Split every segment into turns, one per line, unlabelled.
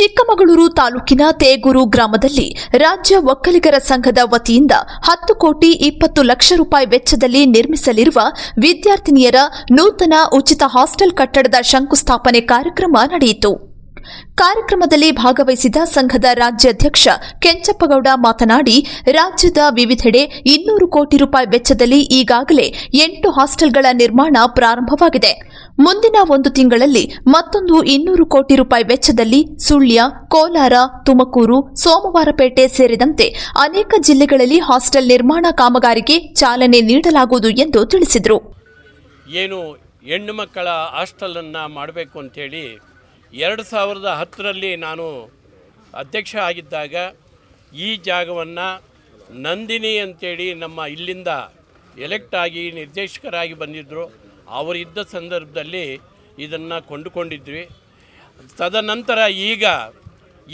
ಚಿಕ್ಕಮಗಳೂರು ತಾಲೂಕಿನ ತೇಗೂರು ಗ್ರಾಮದಲ್ಲಿ ರಾಜ್ಯ ಒಕ್ಕಲಿಗರ ಸಂಘದ ವತಿಯಿಂದ ಹತ್ತು ಕೋಟಿ ಇಪ್ಪತ್ತು ಲಕ್ಷ ರೂಪಾಯಿ ವೆಚ್ಚದಲ್ಲಿ ನಿರ್ಮಿಸಲಿರುವ ವಿದ್ಯಾರ್ಥಿನಿಯರ ನೂತನ ಉಚಿತ ಹಾಸ್ಟೆಲ್ ಕಟ್ಟಡದ ಶಂಕುಸ್ಥಾಪನೆ ಕಾರ್ಯಕ್ರಮ ನಡೆಯಿತು. ಕಾರ್ಯಕ್ರಮದಲ್ಲಿ ಭಾಗವಹಿಸಿದ ಸಂಘದ ರಾಜ್ಯಾಧ್ಯಕ್ಷ ಕೆಂಚಪ್ಪಗೌಡ ಮಾತನಾಡಿ, ರಾಜ್ಯದ ವಿವಿಧೆಡೆ ಇನ್ನೂರು ಕೋಟಿ ರೂಪಾಯಿ ವೆಚ್ಚದಲ್ಲಿ ಈಗಾಗಲೇ ಎಂಟು ಹಾಸ್ಟೆಲ್ಗಳ ನಿರ್ಮಾಣ ಪ್ರಾರಂಭವಾಗಿದೆ. ಮುಂದಿನ ಒಂದು ತಿಂಗಳಲ್ಲಿ ಮತ್ತೊಂದು ಇನ್ನೂರು ಕೋಟಿ ರೂಪಾಯಿ ವೆಚ್ಚದಲ್ಲಿ ಸುಳ್ಯ, ಕೋಲಾರ, ತುಮಕೂರು, ಸೋಮವಾರಪೇಟೆ ಸೇರಿದಂತೆ ಅನೇಕ ಜಿಲ್ಲೆಗಳಲ್ಲಿ ಹಾಸ್ಟೆಲ್ ನಿರ್ಮಾಣ ಕಾಮಗಾರಿಗೆ ಚಾಲನೆ ನೀಡಲಾಗುವುದು ಎಂದು ತಿಳಿಸಿದರು.
ಏನು ಹೆಣ್ಣು ಮಕ್ಕಳ ಹಾಸ್ಟೆಲನ್ನು ಮಾಡಬೇಕು ಅಂತೇಳಿ ಎರಡು ಸಾವಿರದ ಹತ್ತರಲ್ಲಿ ನಾನು ಅಧ್ಯಕ್ಷ ಆಗಿದ್ದಾಗ ಈ ಜಾಗವನ್ನು ನಂದಿನಿ ಅಂತೇಳಿ ನಮ್ಮ ಇಲ್ಲಿಂದ ಎಲೆಕ್ಟ್ ಆಗಿ ನಿರ್ದೇಶಕರಾಗಿ ಬಂದಿದ್ದರು ಅವರಿದ್ದ ಸಂದರ್ಭದಲ್ಲಿ ಇದನ್ನು ಕೊಂಡುಕೊಂಡಿದ್ವಿ. ತದನಂತರ ಈಗ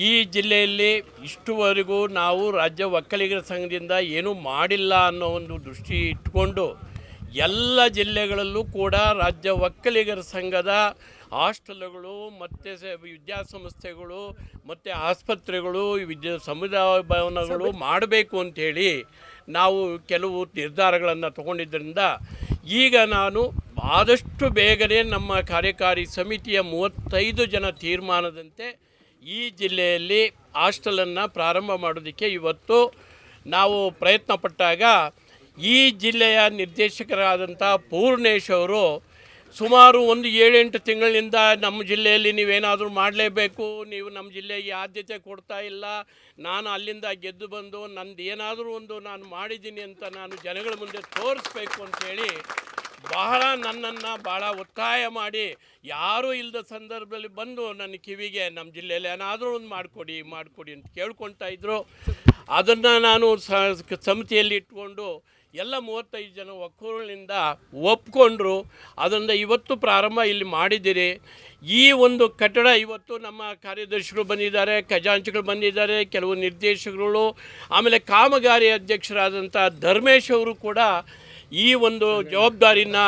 ಈ ಜಿಲ್ಲೆಯಲ್ಲಿ ಇಷ್ಟುವರೆಗೂ ನಾವು ರಾಜ್ಯ ಒಕ್ಕಲಿಗರ ಸಂಘದಿಂದ ಏನೂ ಮಾಡಿಲ್ಲ ಅನ್ನೋ ಒಂದು ದೃಷ್ಟಿ ಇಟ್ಕೊಂಡು ಎಲ್ಲ ಜಿಲ್ಲೆಗಳಲ್ಲೂ ಕೂಡ ರಾಜ್ಯ ಒಕ್ಕಲಿಗರ ಸಂಘದ ಹಾಸ್ಟೆಲ್ಗಳು ಮತ್ತು ವಿದ್ಯಾಸಂಸ್ಥೆಗಳು ಮತ್ತು ಆಸ್ಪತ್ರೆಗಳು ವಿದ್ಯಾ ಸಮುದಾಯ ಭವನಗಳು ಮಾಡಬೇಕು ಅಂಥೇಳಿ ನಾವು ಕೆಲವು ನಿರ್ಧಾರಗಳನ್ನು ತಗೊಂಡಿದ್ದರಿಂದ ಈಗ ನಾನು ಆದಷ್ಟು ಬೇಗನೆ ನಮ್ಮ ಕಾರ್ಯಕಾರಿ ಸಮಿತಿಯ ಮೂವತ್ತೈದು ಜನ ತೀರ್ಮಾನದಂತೆ ಈ ಜಿಲ್ಲೆಯಲ್ಲಿ ಹಾಸ್ಟೆಲನ್ನು ಪ್ರಾರಂಭ ಮಾಡೋದಕ್ಕೆ ಇವತ್ತು ನಾವು ಪ್ರಯತ್ನ ಪಟ್ಟಾಗ ಈ ಜಿಲ್ಲೆಯ ನಿರ್ದೇಶಕರಾದಂಥ ಪೂರ್ಣೇಶ್ ಅವರು ಸುಮಾರು ಒಂದು ಏಳೆಂಟು ತಿಂಗಳಿಂದ ನಮ್ಮ ಜಿಲ್ಲೆಯಲ್ಲಿ ನೀವೇನಾದರೂ ಮಾಡಲೇಬೇಕು, ನೀವು ನಮ್ಮ ಜಿಲ್ಲೆಗೆ ಆದ್ಯತೆ ಕೊಡ್ತಾ ಇಲ್ಲ, ನಾನು ಅಲ್ಲಿಂದ ಗೆದ್ದು ಬಂದು ನಂದು ಏನಾದರೂ ಒಂದು ನಾನು ಮಾಡಿದ್ದೀನಿ ಅಂತ ನಾನು ಜನಗಳ ಮುಂದೆ ತೋರಿಸ್ಬೇಕು ಅಂಥೇಳಿ ಬಹಳ ನನ್ನನ್ನು ಭಾಳ ಒತ್ತಾಯ ಮಾಡಿ ಯಾರೂ ಇಲ್ಲದ ಸಂದರ್ಭದಲ್ಲಿ ಬಂದು ನನ್ನ ಕಿವಿಗೆ ನಮ್ಮ ಜಿಲ್ಲೆಯಲ್ಲಿ ಏನಾದರೂ ಒಂದು ಮಾಡಿಕೊಡಿ ಮಾಡಿಕೊಡಿ ಅಂತ ಕೇಳ್ಕೊತಾ ಇದ್ದರು ಅದನ್ನು ನಾನು ಸಮಿತಿಯಲ್ಲಿ ಇಟ್ಕೊಂಡು ಎಲ್ಲ ಮೂವತ್ತೈದು ಜನ ಒಕ್ಕೂರಿನಿಂದ ಒಪ್ಕೊಂಡ್ರು. ಅದರಿಂದ ಇವತ್ತು ಪ್ರಾರಂಭ ಇಲ್ಲಿ ಮಾಡಿದ್ದೀರಿ. ಈ ಒಂದು ಕಟ್ಟಡ ಇವತ್ತು ನಮ್ಮ ಕಾರ್ಯದರ್ಶಿಗಳು ಬಂದಿದ್ದಾರೆ, ಖಜಾಂಚಿಗಳು ಬಂದಿದ್ದಾರೆ, ಕೆಲವು ನಿರ್ದೇಶಕರುಗಳು, ಆಮೇಲೆ ಕಾಮಗಾರಿ ಅಧ್ಯಕ್ಷರಾದಂಥ ಧರ್ಮೇಶ್ ಅವರು ಕೂಡ ಈ ಒಂದು ಜವಾಬ್ದಾರಿನ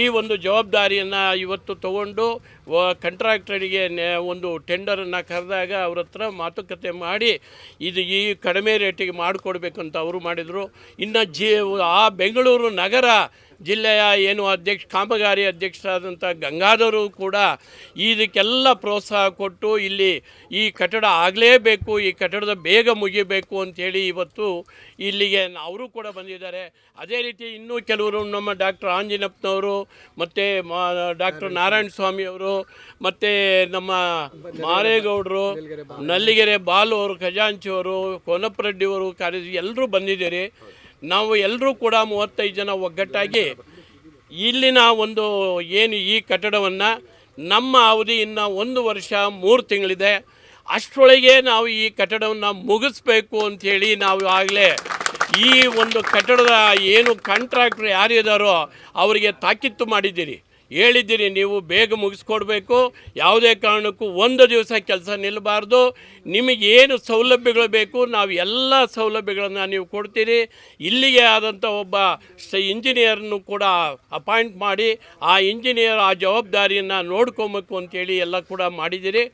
ಈ ಒಂದು ಜವಾಬ್ದಾರಿಯನ್ನು ಇವತ್ತು ತಗೊಂಡು ಕಂಟ್ರಾಕ್ಟರಿಗೆ ಒಂದು ಟೆಂಡರನ್ನು ಕರೆದಾಗ ಅವ್ರ ಹತ್ರ ಮಾತುಕತೆ ಮಾಡಿ, ಇದು ಈ ಕಡಿಮೆ ರೇಟಿಗೆ ಮಾಡಿಕೊಡ್ಬೇಕಂತ ಅವರು ಮಾಡಿದರು. ಇನ್ನು ಜಿ, ಆ ಬೆಂಗಳೂರು ನಗರ ಜಿಲ್ಲೆಯ ಏನು ಅಧ್ಯಕ್ಷ ಕಾಮಗಾರಿ ಅಧ್ಯಕ್ಷರಾದಂಥ ಗಂಗಾಧರು ಕೂಡ ಇದಕ್ಕೆಲ್ಲ ಪ್ರೋತ್ಸಾಹ ಕೊಟ್ಟು ಇಲ್ಲಿ ಈ ಕಟ್ಟಡ ಆಗಲೇಬೇಕು ಈ ಕಟ್ಟಡದ ಬೇಗ ಮುಗಿಬೇಕು ಅಂಥೇಳಿ ಇವತ್ತು ಇಲ್ಲಿಗೆ ಅವರು ಕೂಡ ಬಂದಿದ್ದಾರೆ. ಅದೇ ರೀತಿ ಇನ್ನೂ ಕೆಲವರು ನಮ್ಮ ಡಾಕ್ಟರ್ ಆಂಜಿನಪ್ಪನವರು ಮತ್ತು ಡಾಕ್ಟರ್ ನಾರಾಯಣ ಸ್ವಾಮಿ ಅವರು ಮತ್ತು ನಮ್ಮ ಮಾರೇಗೌಡರು ನಲ್ಲಿಗೆರೆ ಬಾಲು ಅವರು ಖಜಾಂಚಿಯವರು ಅವರು ಕಾರ್ಯದರ್ಶಿ ಕಾರ್ಯ ಎಲ್ಲರೂ ಬಂದಿದ್ದೀರಿ. ನಾವು ಎಲ್ಲರೂ ಕೂಡ ಮೂವತ್ತೈದು ಜನ ಒಗ್ಗಟ್ಟಾಗಿ ಇಲ್ಲಿನ ಒಂದು ಏನು ಈ ಕಟ್ಟಡವನ್ನು ನಮ್ಮ ಅವಧಿ ಇನ್ನು ಒಂದು ವರ್ಷ ಮೂರು ತಿಂಗಳಿದೆ. ಅಷ್ಟರೊಳಗೆ ನಾವು ಈ ಕಟ್ಟಡವನ್ನು ಮುಗಿಸ್ಬೇಕು ಅಂಥೇಳಿ ನಾವು ಆಗಲೇ ಈ ಒಂದು ಕಟ್ಟಡದ ಏನು ಕಾಂಟ್ರಾಕ್ಟ್ರ್ ಯಾರಿದ್ದಾರೋ ಅವರಿಗೆ ತಾಕೀತು ಮಾಡಿದ್ದೀರಿ. ಹೇಳಿದ್ದೀರಿ, ನೀವು ಬೇಗ ಮುಗಿಸ್ಕೊಡ್ಬೇಕು. ಯಾವುದೇ ಕಾರಣಕ್ಕೂ ಒಂದು ದಿವಸ ಕೆಲಸ ನಿಲ್ಲಬಾರ್ದು. ನಿಮಗೇನು ಸೌಲಭ್ಯಗಳು ಬೇಕು, ನಾವು ಎಲ್ಲ ಸೌಲಭ್ಯಗಳನ್ನು ನೀವು ಕೊಡ್ತೀರಿ. ಇಲ್ಲಿಗೆ ಆದಂಥ ಒಬ್ಬ ಸ ಇಂಜಿನಿಯರ್ನು ಕೂಡ ಅಪಾಯಿಂಟ್ ಮಾಡಿ, ಆ ಇಂಜಿನಿಯರ್ ಆ ಜವಾಬ್ದಾರಿಯನ್ನು ನೋಡ್ಕೊಬೇಕು ಅಂತೇಳಿ ಎಲ್ಲ ಕೂಡ ಮಾಡಿದ್ದೀರಿ.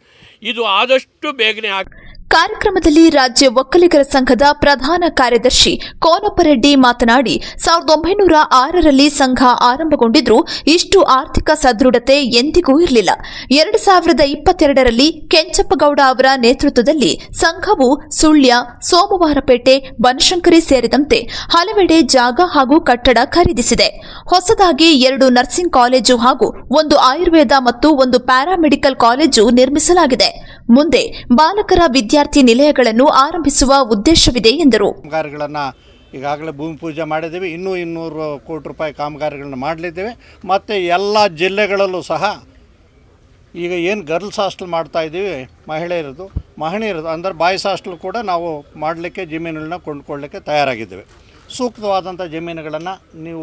ಇದು ಆದಷ್ಟು ಬೇಗನೆ ಆಗ
ಕಾರ್ಯಕ್ರಮದಲ್ಲಿ ರಾಜ್ಯ ಒಕ್ಕಲಿಗರ ಸಂಘದ ಪ್ರಧಾನ ಕಾರ್ಯದರ್ಶಿ ಕೋನಪ್ಪರೆಡ್ಡಿ ಮಾತನಾಡಿ, ಸಾವಿರದ ಒಂಬೈನೂರ ಆರರಲ್ಲಿ ಸಂಘ ಆರಂಭಗೊಂಡಿದ್ರೂ ಇಷ್ಟು ಆರ್ಥಿಕ ಸದೃಢತೆ ಎಂದಿಗೂ ಇರಲಿಲ್ಲ. ಎರಡು ಸಾವಿರದ ಇಪ್ಪತ್ತೆರಡರಲ್ಲಿ ಕೆಂಚಪ್ಪಗೌಡ ಅವರ ನೇತೃತ್ವದಲ್ಲಿ ಸಂಘವು ಸುಳ್ಯ, ಸೋಮವಾರಪೇಟೆ, ಬನಶಂಕರಿ ಸೇರಿದಂತೆ ಹಲವೆಡೆ ಜಾಗ ಹಾಗೂ ಕಟ್ಟಡ ಖರೀದಿಸಿದೆ. ಹೊಸದಾಗಿ ಎರಡು ನರ್ಸಿಂಗ್ ಕಾಲೇಜು ಹಾಗೂ ಒಂದು ಆಯುರ್ವೇದ ಮತ್ತು ಒಂದು ಪ್ಯಾರಾಮೆಡಿಕಲ್ ಕಾಲೇಜು ನಿರ್ಮಿಸಲಾಗಿದೆ. ಮುಂದೆ ಬಾಲಕರ ವಿದ್ಯಾರ್ಥಿ ನಿಲಯಗಳನ್ನು ಆರಂಭಿಸುವ ಉದ್ದೇಶವಿದೆ ಎಂದರು.
ಕಾಮಗಾರಿಗಳನ್ನು ಈಗಾಗಲೇ ಭೂಮಿ ಪೂಜೆ ಮಾಡಿದ್ದೀವಿ. ಇನ್ನೂ ಇನ್ನೂರು ಕೋಟಿ ರೂಪಾಯಿ ಕಾಮಗಾರಿಗಳನ್ನ ಮಾಡಲಿದ್ದೇವೆ. ಮತ್ತು ಎಲ್ಲ ಜಿಲ್ಲೆಗಳಲ್ಲೂ ಸಹ ಈಗ ಏನು ಗರ್ಲ್ಸ್ ಹಾಸ್ಟೆಲ್ ಮಾಡ್ತಾ ಇದ್ದೀವಿ ಮಹಿಳೆಯರದು ಮಹಿಳೆಯರದು ಅಂದರೆ ಬಾಯ್ಸ್ ಹಾಸ್ಟೆಲ್ ಕೂಡ ನಾವು ಮಾಡಲಿಕ್ಕೆ ಜಮೀನುಗಳನ್ನ ಕೊಂಡುಕೊಳ್ಳಲಿಕ್ಕೆ ತಯಾರಾಗಿದ್ದೇವೆ. ಸೂಕ್ತವಾದಂಥ ಜಮೀನುಗಳನ್ನು ನೀವು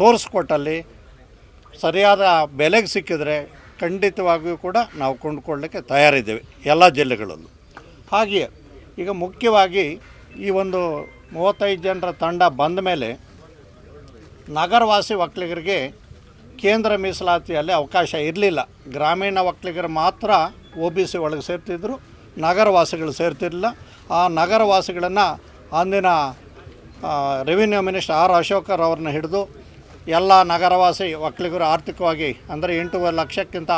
ತೋರಿಸ್ಕೊಟ್ಟಲ್ಲಿ ಸರಿಯಾದ ಬೆಲೆಗೆ ಸಿಕ್ಕಿದರೆ ಖಂಡಿತವಾಗಿಯೂ ಕೂಡ ನಾವು ಕೊಂಡುಕೊಳ್ಳಲಿಕ್ಕೆ ತಯಾರಿದ್ದೇವೆ ಎಲ್ಲ ಜಿಲ್ಲೆಗಳಲ್ಲೂ. ಹಾಗೆಯೇ ಈಗ ಮುಖ್ಯವಾಗಿ ಈ ಒಂದು ಮೂವತ್ತೈದು ಜನರ ತಂಡ ಬಂದ ಮೇಲೆ ನಗರವಾಸಿ ಒಕ್ಕಲಿಗರಿಗೆ ಕೇಂದ್ರ ಮೀಸಲಾತಿಯಲ್ಲಿ ಅವಕಾಶ ಇರಲಿಲ್ಲ. ಗ್ರಾಮೀಣ ಒಕ್ಕಲಿಗರು ಮಾತ್ರ ಒ ಬಿ ಸಿ ಒಳಗೆ ಸೇರ್ತಿದ್ರು, ನಗರವಾಸಿಗಳು ಸೇರ್ತಿರಲಿಲ್ಲ. ಆ ನಗರವಾಸಿಗಳನ್ನು ಅಂದಿನ ರೆವಿನ್ಯೂ ಮಿನಿಸ್ಟರ್ ಆರ್ ಅಶೋಕರ್ ಅವ್ರನ್ನ ಹಿಡಿದು ಎಲ್ಲ ನಗರವಾಸಿ ಒಕ್ಕಲಿಗರು ಆರ್ಥಿಕವಾಗಿ ಅಂದರೆ ಎಂಟೂವರೆ ಲಕ್ಷಕ್ಕಿಂತ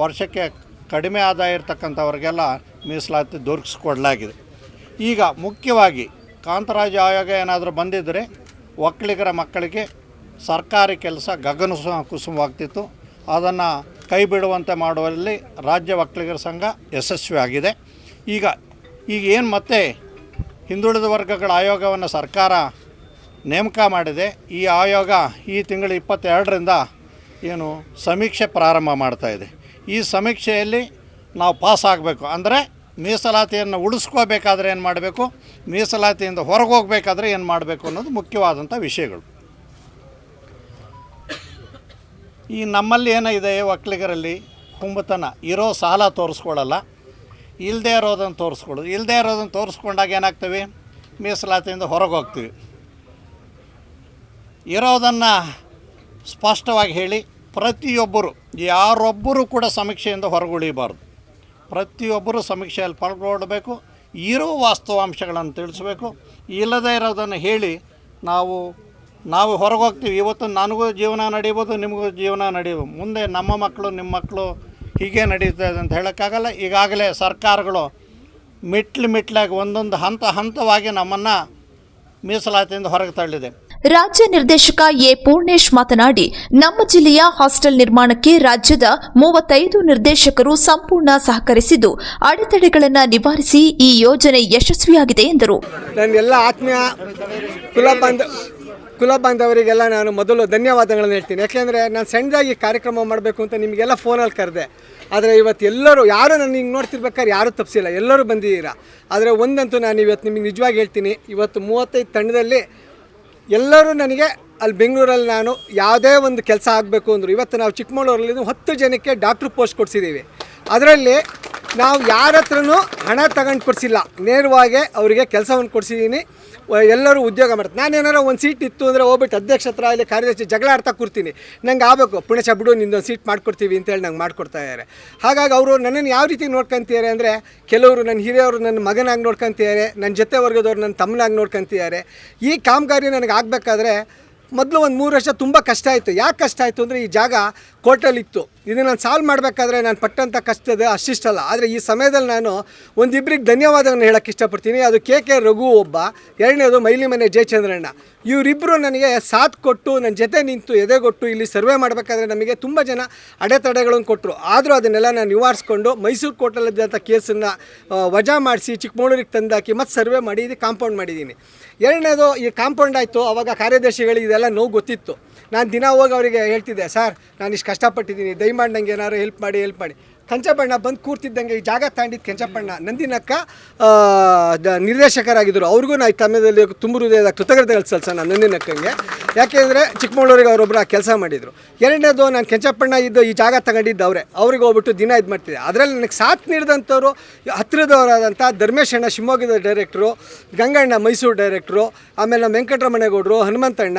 ವರ್ಷಕ್ಕೆ ಕಡಿಮೆ ಆದಾಯ ಇರತಕ್ಕಂಥವ್ರಿಗೆಲ್ಲ ಮೀಸಲಾತಿ ದೊರಕಿಸ್ಕೊಡ್ಲಾಗಿದೆ. ಈಗ ಮುಖ್ಯವಾಗಿ ಕಾಂತರಾಜ ಆಯೋಗ ಏನಾದರೂ ಬಂದಿದ್ದರೆ ಒಕ್ಕಲಿಗರ ಮಕ್ಕಳಿಗೆ ಸರ್ಕಾರಿ ಕೆಲಸ ಗಗನ ಕುಸುಮವಾಗ್ತಿತ್ತು. ಅದನ್ನು ಕೈ ಬಿಡುವಂತೆ ಮಾಡುವಲ್ಲಿ ರಾಜ್ಯ ಒಕ್ಕಲಿಗರ ಸಂಘ ಯಶಸ್ವಿಯಾಗಿದೆ ಈಗ ಈಗ ಏನು ಮತ್ತೆ ಹಿಂದುಳಿದ ವರ್ಗಗಳ ಆಯೋಗವನ್ನು ಸರ್ಕಾರ ನೇಮಕ ಮಾಡಿದೆ. ಈ ಆಯೋಗ ಈ ತಿಂಗಳ ಇಪ್ಪತ್ತೆರಡರಿಂದ ಏನು ಸಮೀಕ್ಷೆ ಪ್ರಾರಂಭ ಮಾಡ್ತಾ ಇದೆ. ಈ ಸಮೀಕ್ಷೆಯಲ್ಲಿ ನಾವು ಪಾಸ್ ಆಗಬೇಕು. ಅಂದರೆ ಮೀಸಲಾತಿಯನ್ನು ಉಳಿಸ್ಕೋಬೇಕಾದ್ರೆ ಏನು ಮಾಡಬೇಕು? ಮೀಸಲಾತಿಯಿಂದ ಹೊರಗೆ ಹೋಗಬೇಕಾದ್ರೆ ಏನು ಮಾಡಬೇಕು ಅನ್ನೋದು ಮುಖ್ಯವಾದಂಥ ವಿಷಯಗಳು. ಈ ನಮ್ಮಲ್ಲಿ ಏನಿದೆ ಒಕ್ಕಲಿಗರಲ್ಲಿ? ಕುಂಬತನ. ಇರೋ ಸಾಲ ತೋರಿಸ್ಕೊಳ್ಳಲ್ಲ. ಇಲ್ಲದೇ ಇರೋದನ್ನು ತೋರಿಸ್ಕೊಳ್ಳೋದು. ಇಲ್ಲದೇ ಇರೋದನ್ನು ತೋರಿಸ್ಕೊಂಡಾಗ ಏನಾಗ್ತೀವಿ? ಮೀಸಲಾತಿಯಿಂದ ಹೊರಗೆ ಹೋಗ್ತೀವಿ ಇರೋದನ್ನು ಸ್ಪಷ್ಟವಾಗಿ ಹೇಳಿ, ಪ್ರತಿಯೊಬ್ಬರು, ಯಾರೊಬ್ಬರು ಕೂಡ ಸಮೀಕ್ಷೆಯಿಂದ ಹೊರಗುಳಿಬಾರ್ದು ಪ್ರತಿಯೊಬ್ಬರು ಸಮೀಕ್ಷೆಯಲ್ಲಿ ಪಾಲ್ಗೊಳ್ಳಬೇಕು ಇರೋ ವಾಸ್ತವಾಂಶಗಳನ್ನು ತಿಳಿಸ್ಬೇಕು. ಇಲ್ಲದೇ ಇರೋದನ್ನು ಹೇಳಿ ನಾವು ನಾವು ಹೊರಗೆ ಹೋಗ್ತೀವಿ ಇವತ್ತು ನನಗೂ ಜೀವನ ನಡೀಬೋದು ನಿಮಗೂ ಜೀವನ ನಡೆಯಬೋದು ಮುಂದೆ ನಮ್ಮ ಮಕ್ಕಳು, ನಿಮ್ಮ ಮಕ್ಕಳು ಹೀಗೆ ನಡೀತದೆ ಅಂತ ಹೇಳೋಕ್ಕಾಗಲ್ಲ. ಈಗಾಗಲೇ ಸರ್ಕಾರಗಳು ಮೆಟ್ಲು ಮೆಟ್ಲಾಗಿ ಒಂದೊಂದು ಹಂತ ಹಂತವಾಗಿ ನಮ್ಮನ್ನು ಮೀಸಲಾತಿಯಿಂದ ಹೊರಗೆ ತಳ್ಳಿದೆ.
ರಾಜ್ಯ ನಿರ್ದೇಶಕ ಎ ಪೂರ್ಣೇಶ್ ಮಾತನಾಡಿ, ನಮ್ಮ ಜಿಲ್ಲೆಯ ಹಾಸ್ಟೆಲ್ ನಿರ್ಮಾಣಕ್ಕೆ ರಾಜ್ಯದ ಮೂವತ್ತೈದು ನಿರ್ದೇಶಕರು ಸಂಪೂರ್ಣ ಸಹಕರಿಸಿದ್ದು, ಅಡೆತಡೆಗಳನ್ನು ನಿವಾರಿಸಿ ಈ ಯೋಜನೆ ಯಶಸ್ವಿಯಾಗಿದೆ ಎಂದರು.
ನನ್ನ ಎಲ್ಲ ಆತ್ಮೀಯ ಕುಲ ಬಾಂಧ ಬಾಂಧವರಿಗೆಲ್ಲ ನಾನು ಮೊದಲು ಧನ್ಯವಾದಗಳನ್ನು ಹೇಳ್ತೀನಿ. ಯಾಕೆಂದರೆ ನಾನು ಸಣ್ಣದಾಗಿ ಕಾರ್ಯಕ್ರಮ ಮಾಡಬೇಕು ಅಂತ ನಿಮಗೆಲ್ಲ ಫೋನಲ್ಲಿ ಕರೆದೆ. ಆದರೆ ಇವತ್ತು ಎಲ್ಲರೂ, ಯಾರು ನನ್ನ ಹಿಂಗೆ ನೋಡ್ತಿರ್ಬೇಕಾದ್ರೆ ಯಾರೂ ತಪ್ಪಿಸಿಲ್ಲ. ಎಲ್ಲರೂ ಬಂದಿದ್ದೀರಾ? ಆದರೆ ಒಂದಂತೂ ನಾನು ಇವತ್ತು ನಿಮಗೆ ನಿಜವಾಗಿ ಹೇಳ್ತೀನಿ. ಇವತ್ತು ಮೂವತ್ತೈದು ತಂಡದಲ್ಲಿ ಎಲ್ಲರೂ ನನಗೆ ಅಲ್ಲಿ ಬೆಂಗಳೂರಲ್ಲಿ ನಾನು ಯಾವುದೇ ಒಂದು ಕೆಲಸ ಆಗಬೇಕು ಅಂದರು. ಇವತ್ತು ನಾವು ಚಿಕ್ಕಮಗಳೂರಲ್ಲಿ ಹತ್ತು ಜನಕ್ಕೆ ಡಾಕ್ಟ್ರ್ ಪೋಸ್ಟ್ ಕೊಡಿಸಿದ್ದೀವಿ. ಅದರಲ್ಲಿ ನಾವು ಯಾರ ಹತ್ರನೂ ಹಣ ತಗೊಂಡು ಕೊಡಿಸಿಲ್ಲ. ನೇರವಾಗಿ ಅವರಿಗೆ ಕೆಲಸವನ್ನು ಕೊಡಿಸಿದ್ದೀನಿ ಎಲ್ಲರೂ ಉದ್ಯೋಗ ಮಾಡ್ತಾರೆ. ನಾನು ಒಂದು ಸೀಟ್ ಇತ್ತು ಅಂದರೆ ಹೋಗ್ಬಿಟ್ಟು ಅಧ್ಯಕ್ಷ ಹತ್ರ ಇಲ್ಲಿ ಕಾರ್ಯದರ್ಶಿ ಜಗಳ ಆಡ್ತಾ ಕೂರ್ತೀನಿ. ನಂಗೆ ಆಗಬೇಕು. ಪುಣಚ ಬಿಡು, ನಿಂದೊಂದು ಸೀಟ್ ಮಾಡ್ಕೊಡ್ತೀವಿ ಅಂತೇಳಿ ನಂಗೆ ಮಾಡ್ಕೊಡ್ತಾ ಇದ್ದಾರೆ ಹಾಗಾಗಿ ಅವರು ನನ್ನನ್ನು ಯಾವ ರೀತಿ ನೋಡ್ಕೊಂತಿದ್ದಾರೆ ಅಂದರೆ ಕೆಲವರು ನನ್ನ ಹಿರಿಯವರು ನನ್ನ ಮಗನಾಗಿ ನೋಡ್ಕೊಂತಿದ್ದಾರೆ ನನ್ನ ಜೊತೆ ವರ್ಗದವ್ರು ನನ್ನ ತಮ್ಮನಾಗಿ ನೋಡ್ಕೊಂತಿದ್ದಾರೆ ಈ ಕಾಮಗಾರಿ ನನಗೆ ಆಗಬೇಕಾದ್ರೆ ಮೊದಲು ಒಂದು ಮೂರು ವರ್ಷ ತುಂಬ ಕಷ್ಟ ಆಯಿತು. ಯಾಕೆ ಕಷ್ಟ ಆಯಿತು ಅಂದರೆ ಈ ಜಾಗ ಕೋರ್ಟಲ್ಲಿತ್ತು. ಇದು ನಾನು ಸಾಲ್ವ್ ಮಾಡಬೇಕಾದ್ರೆ ನಾನು ಪಟ್ಟಂಥ ಕಷ್ಟದ ಅಷ್ಟಿಷ್ಟಲ್ಲ ಆದರೆ ಈ ಸಮಯದಲ್ಲಿ ನಾನು ಒಂದಿಬ್ಬರಿಗೆ ಧನ್ಯವಾದವನ್ನು ಹೇಳೋಕ್ಕೆ ಇಷ್ಟಪಡ್ತೀನಿ. ಅದು ಕೆ ಕೆ ರಘು ಒಬ್ಬ, ಎರಡನೇದು ಮೈಲಿ ಮನೆ ಜಯಚಂದ್ರಣ್ಣ. ಇವರಿಬ್ಬರು ನನಗೆ ಸಾಥ್ ಕೊಟ್ಟು ನನ್ನ ಜೊತೆ ನಿಂತು ಎದೆಗೊಟ್ಟು, ಇಲ್ಲಿ ಸರ್ವೆ ಮಾಡಬೇಕಾದ್ರೆ ನಮಗೆ ತುಂಬ ಜನ ಅಡೆತಡೆಗಳನ್ನು ಕೊಟ್ಟರು ಆದರೂ ಅದನ್ನೆಲ್ಲ ನಾನು ನಿವಾರಿಸ್ಕೊಂಡು ಮೈಸೂರು ಕೋರ್ಟಲ್ಲಿದ್ದಂಥ ಕೇಸನ್ನು ವಜಾ ಮಾಡಿಸಿ ಚಿಕ್ಕಮಗಳೂರಿಗೆ ತಂದಾಕಿ ಮತ್ತು ಸರ್ವೆ ಮಾಡಿ, ಇದು ಕಾಂಪೌಂಡ್ ಮಾಡಿದ್ದೀನಿ. ಎರಡನೇದು ಈ ಕಾಂಪೌಂಡ್ ಆಯಿತು, ಅವಾಗ ಕಾರ್ಯದರ್ಶಿಗಳಿಗೆ ಇದೆಲ್ಲ ನೋವು ಗೊತ್ತಿತ್ತು. ನಾನು ದಿನ ಹೋಗಿ ಅವರಿಗೆ ಹೇಳ್ತಿದ್ದೆ, ಸರ್ ನಾನು ಇಷ್ಟು ಕಷ್ಟಪಟ್ಟಿದ್ದೀನಿ, ದಯಮಾಡಿ ನಂಗೆ ಏನಾದ್ರು ಹೆಲ್ಪ್ ಮಾಡಿ ಹೆಲ್ಪ್ ಮಾಡಿ. ಕಂಚಬಣ್ಣ ಬಂದು ಕೂರ್ತಿದ್ದಂಗೆ ಈ ಜಾಗ ತಾಂಡಿದ್ದು ಕೆಂಚಪ್ಪಣ್ಣ. ನಂದಿನಕ್ಕ ನಿರ್ದೇಶಕರಾಗಿದ್ದರು. ಅವ್ರಿಗೂ ನಾ ಈ ಸಮಯದಲ್ಲಿ ತುಂಬ ಹೃದಯದ ಕೃತಜ್ಞತೆಗಳು ಸಲ್ಸ ನಾನು ನಂದಿನಕ್ಕಂಗೆ. ಯಾಕೆಂದರೆ ಚಿಕ್ಕಮಗಳೂರಿಗೆ ಅವರೊಬ್ಬರು ಆ ಕೆಲಸ ಮಾಡಿದರು. ಎರಡನೇದು ನಾನು ಕೆಂಚಪ್ಪಣ್ಣ ಇದ್ದು ಈ ಜಾಗ ತಗೊಂಡಿದ್ದು ಅವರೇ. ಅವ್ರಿಗೆ ಹೋಗ್ಬಿಟ್ಟು ದಿನ ಇದು ಮಾಡ್ತಿದ್ದೆ. ಅದರಲ್ಲಿ ನನಗೆ ಸಾಥ್ ನೀಡಿದಂಥವ್ರು ಹತ್ತಿರದವರಾದಂಥ ಧರ್ಮೇಶಣ್ಣ ಶಿವಮೊಗ್ಗದ ಡೈರೆಕ್ಟ್ರು, ಗಂಗಣ್ಣ ಮೈಸೂರು ಡೈರೆಕ್ಟ್ರು, ಆಮೇಲೆ ನಮ್ಮ ವೆಂಕಟರಮಣೇಗೌಡರು, ಹನುಮಂತಣ್ಣ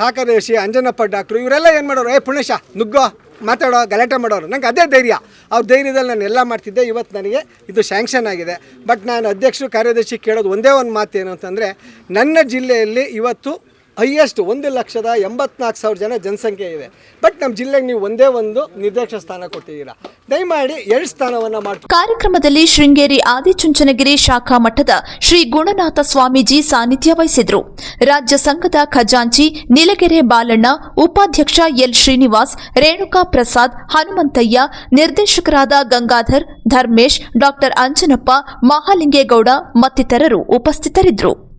ಸಾಕರೇಶಿ, ಅಂಜನಪ್ಪ ಡಾಕ್ಟ್ರು, ಇವರೆಲ್ಲ ಏನು ಮಾಡೋರು? ಏ ಪುಣೇಶ ನುಗ್ಗೋ. ಮಾತಾಡೋ, ಗಲಾಟೆ ಮಾಡೋರು. ನಂಗೆ ಅದೇ ಧೈರ್ಯ. ಅವ್ರ ಧೈರ್ಯದಲ್ಲಿ ನಾನು ಎಲ್ಲ ಮಾಡ್ತಿದ್ದೆ. ಇವತ್ತು ನನಗೆ ಇದು ಸ್ಯಾಂಕ್ಷನ್ ಆಗಿದೆ. ಬಟ್ ನಾನು ಅಧ್ಯಕ್ಷರು, ಕಾರ್ಯದರ್ಶಿ ಕೇಳೋದು ಒಂದೇ ಒಂದು ಮಾತು ಏನು ಅಂತಂದರೆ, ನನ್ನ ಜಿಲ್ಲೆಯಲ್ಲಿ ಇವತ್ತು ಹೈಯೆಸ್ಟ್ ಒಂದು ಲಕ್ಷದ ಎಂಬತ್ನಾಲ್ಕು ಸಾವಿರ ಜನ ಜನಸಂಖ್ಯೆ ಇದೆ. ಬಟ್ ನಮ್ಮ ಜಿಲ್ಲೆಗೆ ನೀವು ಒಂದೇ ಒಂದು ನಿರ್ದೇಶ ಸ್ಥಾನ ಕೊಟ್ಟಿದ್ದೀರಾ. ದಯಮಾಡಿ ಎರಡು ಸ್ಥಾನವನ್ನು ಮಾಡಿ
ಕಾರ್ಯಕ್ರಮದಲ್ಲಿ ಶೃಂಗೇರಿ ಆದಿಚುಂಚನಗಿರಿ ಶಾಖಾ ಮಠದ ಶ್ರೀ ಗುಣನಾಥ ಸ್ವಾಮೀಜಿ ಸಾನ್ನಿಧ್ಯ ವಹಿಸಿದ್ರು. ರಾಜ್ಯ ಸಂಘದ ಖಜಾಂಚಿ ನೀಲಗೆರೆ ಬಾಲಣ್ಣ, ಉಪಾಧ್ಯಕ್ಷ ಎಲ್ ಶ್ರೀನಿವಾಸ್, ರೇಣುಕಾ ಪ್ರಸಾದ್, ಹನುಮಂತಯ್ಯ, ನಿರ್ದೇಶಕರಾದ ಗಂಗಾಧರ್, ಧರ್ಮೇಶ್, ಡಾಕ್ಟರ್ ಅಂಜನಪ್ಪ, ಮಹಾಲಿಂಗೇಗೌಡ ಮತ್ತಿತರರು ಉಪಸ್ಥಿತರಿದ್ದರು